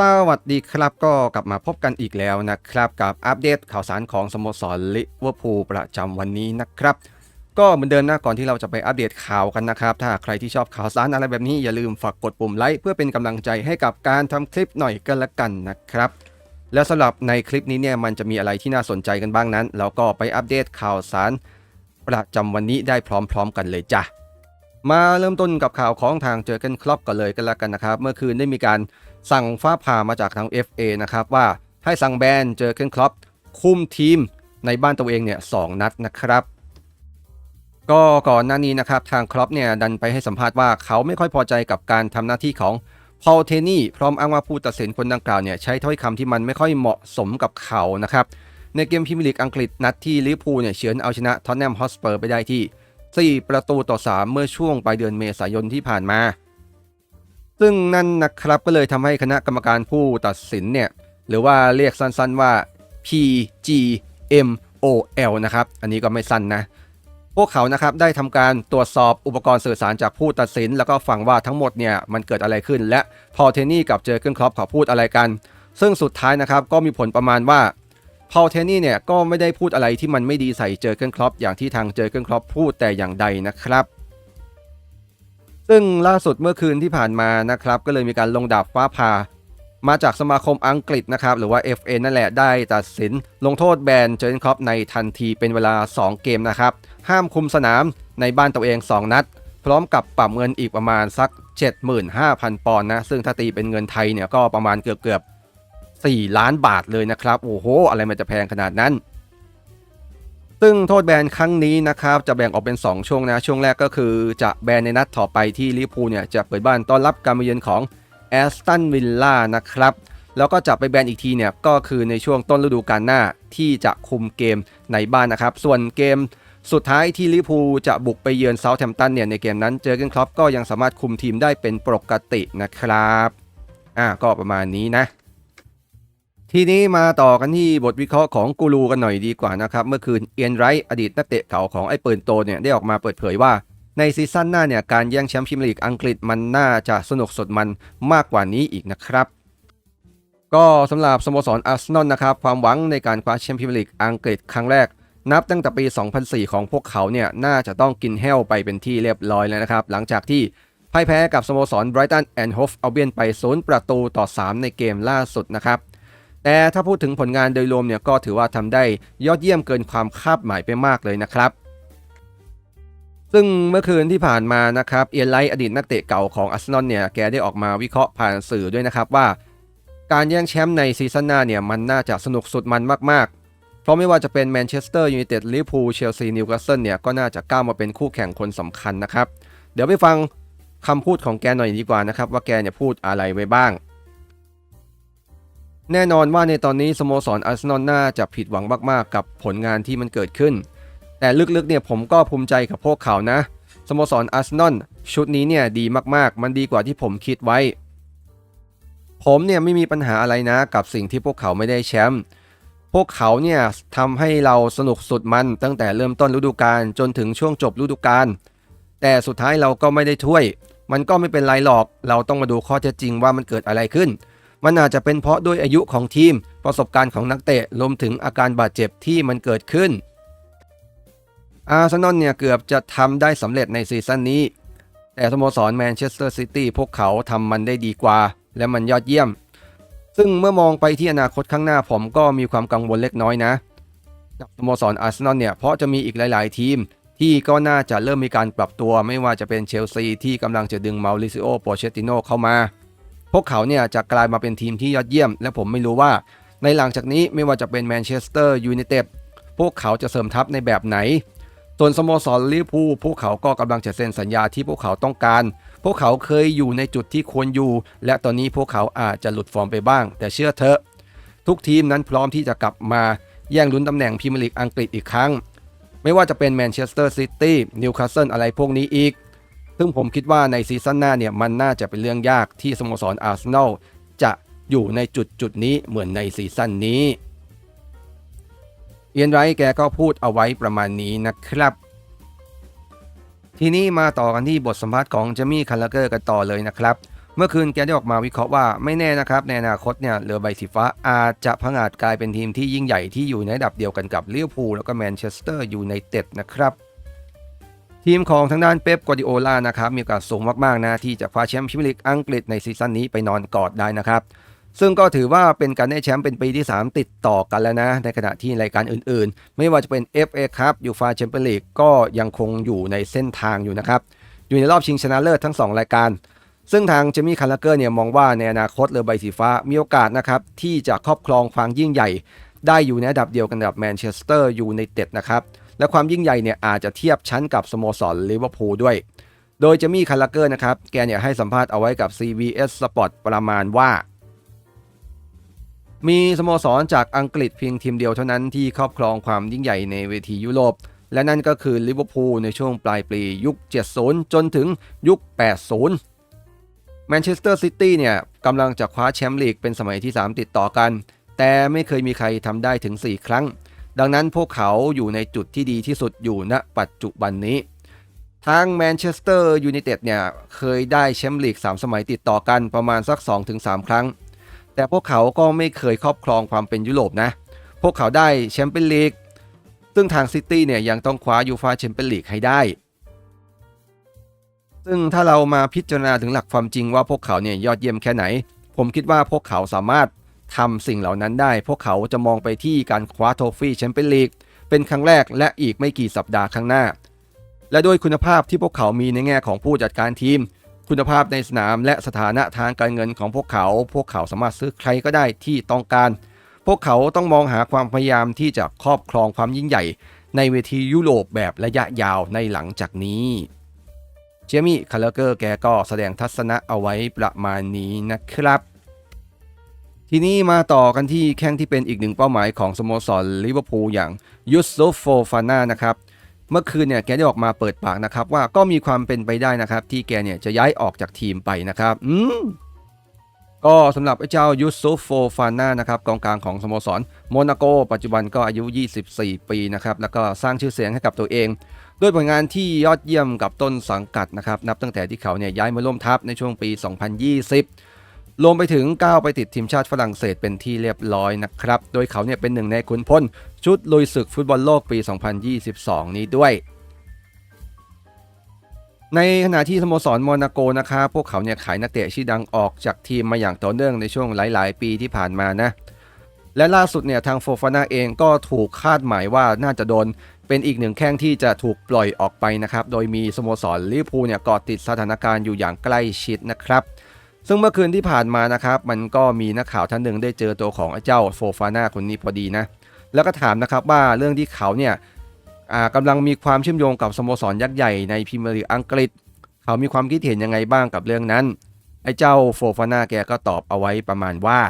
สวัสดีครับก็กลับมาพบกันอีกแล้วนะครับ กับอัปเดตข่าวสารของสโมสรลิเวอร์พูลประจำวันนี้นะครับ ก็เหมือนเดิมนะก่อนที่เราจะไปอัปเดตข่าวกันนะครับ ถ้าใครที่ชอบข่าวสารอะไรแบบนี้อย่าลืมฝากกดปุ่มไลค์เพื่อเป็นกำลังใจให้กับการทำคลิปหน่อยกันละกันนะครับ และสำหรับในคลิปนี้เนี่ยมันจะมีอะไรที่น่าสนใจกันบ้างนั้น เราก็ไปอัปเดตข่าวสารประจำวันนี้ได้พร้อม ๆ กันเลยจ้ะมาเริ่มต้นกับข่าวของทางเจอกันครอปกันเลยกันแล้วกันนะครับเมื่อคืนได้มีการ สั่งฟ้าผ่ามาจากทาง FA นะครับว่าให้สั่งแบนเจอกันครอปคุมทีมในบ้านตัวเองเนี่ยสองนัดนะครับ ก็ก่อนหน้านี้นะครับทางครอปเนี่ยดันไปให้สัมภาษณ์ว่าเขาไม่ค่อยพอใจกับการทำหน้าที่ของพอลเทนี่พร้อมอ้างว่าผู้ตัดสินคนดังกล่าวเนี่ยใช้ถ้อยคำที่มันไม่ค่อยเหมาะสมกับเขานะครับในเกมพรีเมียร์ลีกอังกฤษนัดที่ลิเวอร์พูลเนี่ยเฉือนเอาชนะท็อตแนมฮอสเปอร์ไปได้ที่ 4 ประตูต่อ 3 เมื่อช่วงปลายเดือนเมษายนที่ผ่านมา ซึ่งนั่นนะครับก็เลยทำให้คณะกรรมการผู้ตัดสินเนี่ย หรือว่าเรียกสั้นๆว่า PGMOL นะครับ อันนี้ก็ไม่สั้นนะ พวกเขานะครับได้ทำการตรวจสอบอุปกรณ์สื่อสารจากผู้ตัดสิน แล้วก็ฟังว่าทั้งหมดเนี่ยมันเกิดอะไรขึ้น และพอเทนี่กับเจอเกิลครอปเขาพูดอะไรกัน ซึ่งสุดท้ายนะครับก็มีผลประมาณว่าพอเทนี่เนี่ยก็ไม่ได้พูดอะไรที่มันไม่ดีใส่เจอเกิลครอปอย่างที่ทางเจอเกิลครอปพูดแต่อย่างใดนะครับ ซึ่งล่าสุดเมื่อคืนที่ผ่านมานะครับ ก็เลยมีการลงดาบฟ้าผ่า มาจากสมาคมอังกฤษนะครับ หรือว่า FA นั่นแหละได้ตัดสิน ลงโทษแบนเจอร์นครอปในทันทีเป็นเวลา 2 เกมนะครับ ห้ามคุมสนามในบ้านตัวเอง 2 นัด พร้อมกับปรับเงินอีกประมาณสัก 75,000 ปอนด์นะ ซึ่งถ้าตีเป็นเงินไทยเนี่ยก็ประมาณเกือบเกือบ4ล้านบาทเลยนะครับ โอ้โห อะไรมันจะแพงขนาดนั้น ซึ่งโทษแบนครั้งนี้นะครับจะแบ่งออกเป็น 2 ช่วงนะ ช่วงแรกก็คือจะแบนในนัดต่อไปที่ลิเวอร์พูลเนี่ยจะเปิดบ้านต้อนรับการมาเยือนของแอสตันวิลล่านะครับแล้วก็จะไปแบนอีกทีเนี่ยก็คือในช่วงต้นฤดูกาลหน้าที่จะคุมเกมในบ้านนะครับ ส่วนเกมสุดท้ายที่ลิเวอร์พูลจะบุกไปเยือนเซาท์แฮมป์ตันเนี่ยในเกมนั้นเจอเกนครอปก็ยังสามารถคุมทีมได้เป็นปกตินะครับอ่าก็ประมาณนี้นะ ทีนี้มาต่อกันที่บทวิเคราะห์ของกูรูกันหน่อยดีกว่านะครับ เมื่อคืนเอียนไรท์อดีตนักเตะเก่าของไอ้ปืนโตเนี่ยได้ออกมาเปิดเผยว่าในซีซั่นหน้าเนี่ยการแย่งแชมป์พรีเมียร์ลีกอังกฤษมันน่าจะสนุกสดมันมากกว่านี้อีกนะครับ ก็สำหรับสโมสรอาร์เซนอลนะครับความหวังในการคว้าแชมป์พรีเมียร์ลีกอังกฤษครั้งแรก นับตั้งแต่ปี 2004 ของพวกเขาเนี่ยน่าจะต้องกินแห้วไปเป็นที่เรียบร้อยแล้วนะครับ หลังจากที่พ่ายแพ้กับสโมสรไบรตันแอนด์โฮฟเอาเบียนไป 0 ประตูต่อ 3 ในเกมล่าสุดนะครับ แต่ถ้าพูดถึงผลงานโดยรวมเนี่ยก็ถือว่าทำได้ยอดเยี่ยมเกินความคาดหมายไปมากเลยนะครับซึ่งเมื่อคืนที่ผ่านมานะครับเอียนไลท์อดีตนักเตะเก่าของอาร์เซนอลเนี่ยแกได้ออกมาวิเคราะห์ผ่านสื่อด้วยนะครับว่า การแย่งแชมป์ในซีซั่นหน้าเนี่ยมันน่าจะสนุกสุดมันมากๆ เพราะไม่ว่าจะเป็นแมนเชสเตอร์ยูไนเต็ดลิเวอร์พูลเชลซีนิวคาสเซิลเนี่ยก็น่าจะก้าวมาเป็นคู่แข่งคนสำคัญนะครับ เดี๋ยวไปฟังคำพูดของแกหน่อยดีกว่านะครับว่าแกเนี่ยพูดอะไรไว้บ้าง แน่นอนว่าในตอนนี้สโมสรอาร์เซนอลน่าจะผิดหวังมากๆ กับผลงานที่มันเกิดขึ้น แต่ลึกๆเนี่ยผมก็ภูมิใจกับพวกเขานะ สโมสรอาร์เซนอลชุดนี้เนี่ยดีมากๆ มันดีกว่าที่ผมคิดไว้ ผมเนี่ยไม่มีปัญหาอะไรนะกับสิ่งที่พวกเขาไม่ได้แชมป์ พวกเขาเนี่ยทำให้เราสนุกสุดมันตั้งแต่เริ่มต้นฤดูกาลจนถึงช่วงจบฤดูกาล แต่สุดท้ายเราก็ไม่ได้ถ้วย มันก็ไม่เป็นไรหรอก เราต้องมาดูข้อเท็จจริงว่ามันเกิดอะไรขึ้น มันอาจจะเป็นเพราะด้วยอายุของทีม ประสบการณ์ของนักเตะรวมถึงอาการบาดเจ็บที่มันเกิดขึ้น อาร์เซนอลเนี่ยเกือบจะทำได้สำเร็จในซีซั่นนี้ แต่สโมสรแมนเชสเตอร์ซิตี้พวกเขาทำมันได้ดีกว่า และมันยอดเยี่ยม ซึ่งเมื่อมองไปที่อนาคตข้างหน้าผมก็มีความกังวลเล็กน้อยนะกับสโมสรอาร์เซนอลเนี่ยเพราะจะมีอีกหลาย ๆ ทีมที่ก็น่าจะเริ่มมีการปรับตัวไม่ว่าจะเป็นเชลซีที่กำลังจะดึงมาริซิโอโปเชติโนเข้ามา พวกเขาเนี่ยจะกลายมาเป็นทีมที่ยอดเยี่ยม และผมไม่รู้ว่า ในหลังจากนี้ไม่ว่าจะเป็นแมนเชสเตอร์ยูไนเต็ดพวกเขาจะเสริมทัพในแบบไหน ส่วนสโมสรลิเวอร์พูลพวกเขาก็กำลังจะเซ็นสัญญาที่พวกเขาต้องการ พวกเขาเคยอยู่ในจุดที่ควรอยู่ และตอนนี้พวกเขาอาจจะหลุดฟอร์มไปบ้าง แต่เชื่อเถอะ ทุกทีมนั้นพร้อมที่จะกลับมาแย่งลุ้นตำแหน่งพรีเมียร์ลีกอังกฤษอีกครั้ง ไม่ว่าจะเป็นแมนเชสเตอร์ซิตี้นิวคาสเซิลอะไรพวกนี้อีก ซึ่งผมคิดว่าในซีซั่นหน้าเนี่ยมันน่าจะเป็นเรื่องยากที่สโมสรอาร์เซนอลจะอยู่ในจุดจุดนี้เหมือนในซีซั่นนี้ เอียนไรท์แกก็พูดเอาไว้ประมาณนี้นะครับ ทีนี้มาต่อกันที่บทสัมภาษณ์ของเจมี่คัลเลเกอร์กันต่อเลยนะครับ เมื่อคืนแกได้ออกมาวิเคราะห์ว่าไม่แน่นะครับ ในอนาคตเนี่ยเรือใบสีฟ้าอาจจะพังอาจกลายเป็นทีมที่ยิ่งใหญ่ที่อยู่ในระดับเดียวกันกับลิเวอร์พูลแล้วก็แมนเชสเตอร์ยูไนเต็ดนะครับ ทีมของทางด้านเป๊ปกวดิโอลานะครับมีโอกาสสูงมากๆนะที่จะคว้าแชมป์พรีเมียร์ลีกอังกฤษในซีซั่นนี้ไปนอนกอดได้นะครับซึ่งก็ถือว่าเป็นการได้แชมป์เป็นปีที่ 3 ติดต่อกันแล้วนะ ในขณะที่รายการอื่นๆ ไม่ว่าจะเป็น FA ครับยูฟาแชมเปี้ยนลีกก็ยังคงอยู่ในเส้นทางอยู่นะครับ อยู่ในรอบชิงชนะเลิศทั้ง 2 รายการ ซึ่งทางเจมี่คาร์ลเกอร์เนี่ยมองว่าในอนาคตเรือใบสีฟ้ามีโอกาสนะครับ ที่จะครอบครองความยิ่งใหญ่ ได้อยู่ในระดับเดียวกันกับแมนเชสเตอร์ยูไนเต็ดนะครับ และความยิ่งใหญ่เนี่ยอาจจะเทียบชั้นกับสโมสรลิเวอร์พูลด้วย โดยเจมี่คาร์ลเกอร์นะครับแกเนี่ยให้สัมภาษณ์เอาไว้กับ CBS Sport ประมาณว่า มีสโมสรจากอังกฤษเพียงทีมเดียวเท่านั้นที่ครอบครองความยิ่งใหญ่ในเวทียุโรปและนั่นก็คือลิเวอร์พูลในช่วงปลายปียุค 70 จนถึงยุค 80 แมนเชสเตอร์ซิตี้เนี่ยกำลังจะคว้าแชมป์ลีกเป็นสมัยที่ 3 ติดต่อกัน แต่ไม่เคยมีใครทำได้ถึง 4 ครั้ง ดังนั้นพวกเขาอยู่ในจุดที่ดีที่สุดอยู่ณปัจจุบันนี้ ทางแมนเชสเตอร์ยูไนเต็ดเนี่ย เคยได้แชมป์ลีก 3 สมัยติดต่อกันประมาณสัก 2-3 ครั้ง แต่พวกเขาก็ไม่เคยครอบครองความเป็นยุโรปนะ พวกเขาได้แชมเปี้ยนลีกซึ่งทางซิตี้เนี่ยยังต้องคว้ายูฟาแชมเปี้ยนลีกให้ได้ ซึ่งถ้าเรามาพิจารณาถึงหลักความจริงว่าพวกเขาเนี่ยยอดเยี่ยมแค่ไหน ผมคิดว่าพวกเขาสามารถ ทำสิ่งเหล่านั้นได้ พวกเขาจะมองไปที่การคว้าโทฟี่แชมเปี้ยนลีกเป็นครั้งแรกและอีกไม่กี่สัปดาห์ข้างหน้า และด้วยคุณภาพที่พวกเขามีในแง่ของผู้จัดการทีม คุณภาพในสนามและสถานะทางการเงินของพวกเขา พวกเขาสามารถซื้อใครก็ได้ที่ต้องการ พวกเขาต้องมองหาความพยายามที่จะครอบครองความยิ่งใหญ่ ในเวทียุโรปแบบระยะยาวในหลังจากนี้เจมี่คาร์เลเกอร์แกก็แสดงทัศนะเอาไว้ประมาณนี้นะครับ ทีนี้มาต่อกันที่แข้งที่เป็นอีกหนึ่งเป้าหมายของสโมสรลิเวอร์พูลอย่างยูซุฟโฟฟาน่านะครับเมื่อคืนเนี่ยแกได้ออกมาเปิดปากนะครับ ว่าก็มีความเป็นไปได้นะครับ ที่แกเนี่ยจะย้ายออกจากทีมไปนะครับอืมก็สำหรับไอ้เจ้ายูซุฟโฟฟาน่านะครับกองกลางของสโมสรโมนาโก ปัจจุบันก็อายุ 24 ปีนะครับแล้วก็สร้างชื่อเสียงให้กับตัวเอง ด้วยผลงานที่ยอดเยี่ยมกับต้นสังกัดนะครับนับตั้งแต่ที่เขาเนี่ยย้ายมาร่วมทัพในช่วงปี 2020 รวมไปถึงก้าวไปติดทีมชาติฝรั่งเศสเป็นที่เรียบร้อยนะครับ โดยเขาเนี่ยเป็นหนึ่งในขุนพลชุดลุยศึกฟุตบอลโลกปี 2022 นี้ด้วย ในขณะที่สโมสรโมนาโกนะครับพวกเขาเนี่ยขายนักเตะชื่อดังออกจากทีมมาอย่างต่อเนื่องในช่วงหลาย ๆ ปีที่ผ่านมานะ และล่าสุดเนี่ยทางโฟฟาน่าเองก็ถูกคาดหมายว่าน่าจะโดนเป็นอีกหนึ่งแข้งที่จะถูกปล่อยออกไปนะครับ โดยมีสโมสรลิเวอร์พูลเนี่ยเกาะติดสถานการณ์อยู่อย่างใกล้ชิดนะครับ ซึ่งเมื่อคืนที่ผ่านมานะครับ มันก็มีนักข่าวท่านหนึ่งได้เจอตัวของเจ้าโฟฟาน่าคนนี้พอดีนะ แล้วก็ถามนะครับว่าเรื่องที่เขาเนี่ยกำลังมีความเชื่อมโยงกับสโมสรยักษ์ใหญ่ในพรีเมียร์ลีกอังกฤษ เขามีความคิดเห็นยังไงบ้างกับเรื่องนั้น ไอ้เจ้าโฟฟาน่าแกก็ตอบเอาไว้ประมาณว่า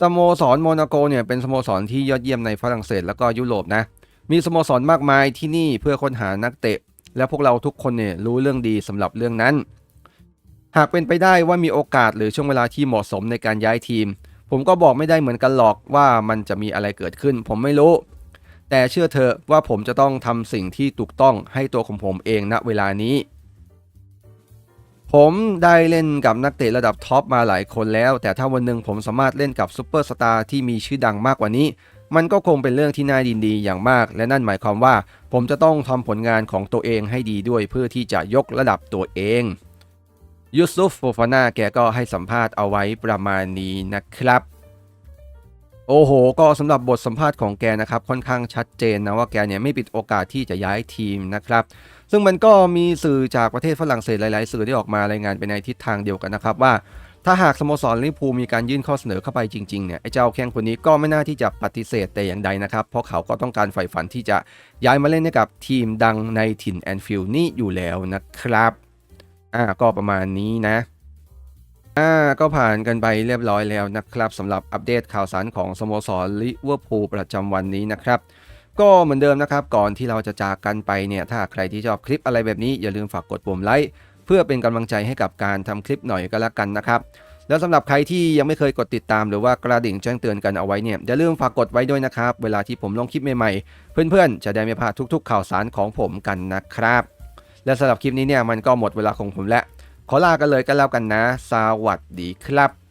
สโมสรโมนาโกเนี่ยเป็นสโมสรที่ยอดเยี่ยมในฝรั่งเศสแล้วก็ยุโรปนะ มีสโมสรมากมายที่นี่เพื่อค้นหานักเตะ และพวกเราทุกคนเนี่ยรู้เรื่องดีสำหรับเรื่องนั้น หากเป็นไปได้ว่ามีโอกาสหรือช่วงเวลาที่เหมาะสมในการย้ายทีม ผมก็บอกไม่ได้เหมือนกันหรอกว่ามันจะมีอะไรเกิดขึ้น ผมไม่รู้ แต่เชื่อเถอะว่าผมจะต้องทำสิ่งที่ถูกต้องให้ตัวของผมเองณเวลานี้ ผมได้เล่นกับนักเตะระดับท็อปมาหลายคนแล้ว แต่ถ้าวันหนึ่งผมสามารถเล่นกับซูเปอร์สตาร์ที่มีชื่อดังมากกว่านี้มันก็คงเป็นเรื่องที่น่าดินดีอย่างมาก และนั่นหมายความว่า ผมจะต้องทำผลงานของตัวเองให้ดีด้วยเพื่อที่จะยกระดับตัวเอง ยูซุฟโฟฟาน่าแกก็ให้สัมภาษณ์เอาไว้ประมาณนี้นะครับ โอ้โห ก็สำหรับบทสัมภาษณ์ของแกนะครับ ค่อนข้างชัดเจนนะว่าแกเนี่ยไม่ปิดโอกาสที่จะย้ายทีมนะครับ ซึ่งมันก็มีสื่อจากประเทศฝรั่งเศสหลาย ๆ สื่อที่ออกมารายงานไปในทิศทางเดียวกันนะครับว่าถ้าหากสโมสรลิเวอร์พูลมีการยื่นข้อเสนอเข้าไปจริงๆเนี่ยไอ้เจ้าแข้งคนนี้ก็ไม่น่าที่จะปฏิเสธแต่อย่างใดนะครับ เพราะเขาก็ต้องการใฝ่ฝันที่จะย้ายมาเล่นให้กับทีมดังในถิ่นแอนฟิลด์นี่อยู่แล้วนะครับ อ่าก็ประมาณนี้นะอ่าก็ผ่านกันไปเรียบร้อยแล้วนะครับสำหรับอัปเดตข่าวสารของสโมสรลิเวอร์พูลประจำวันนี้นะครับ ก็เหมือนเดิมนะครับ ก่อนที่เราจะจากกันไปเนี่ย ถ้าใครที่ชอบคลิปอะไรแบบนี้อย่าลืมฝากกดปุ่มไลค์เพื่อเป็นกำลังใจให้กับการทำคลิปหน่อยก็แล้วกันนะครับ แล้วสำหรับใครที่ยังไม่เคยกดติดตามหรือว่ากระดิ่งแจ้งเตือนกันเอาไว้เนี่ยอย่าลืมฝากกดไว้ด้วยนะครับ เวลาที่ผมลงคลิปใหม่ๆ เพื่อนๆ จะได้ไม่พลาดทุก ๆ ข่าวสารของผมกันนะครับ และสำหรับคลิปนี้เนี่ยมันก็หมดเวลาของผมแล้ว ขอลากันเลยกันแล้วกันนะ สวัสดีครับ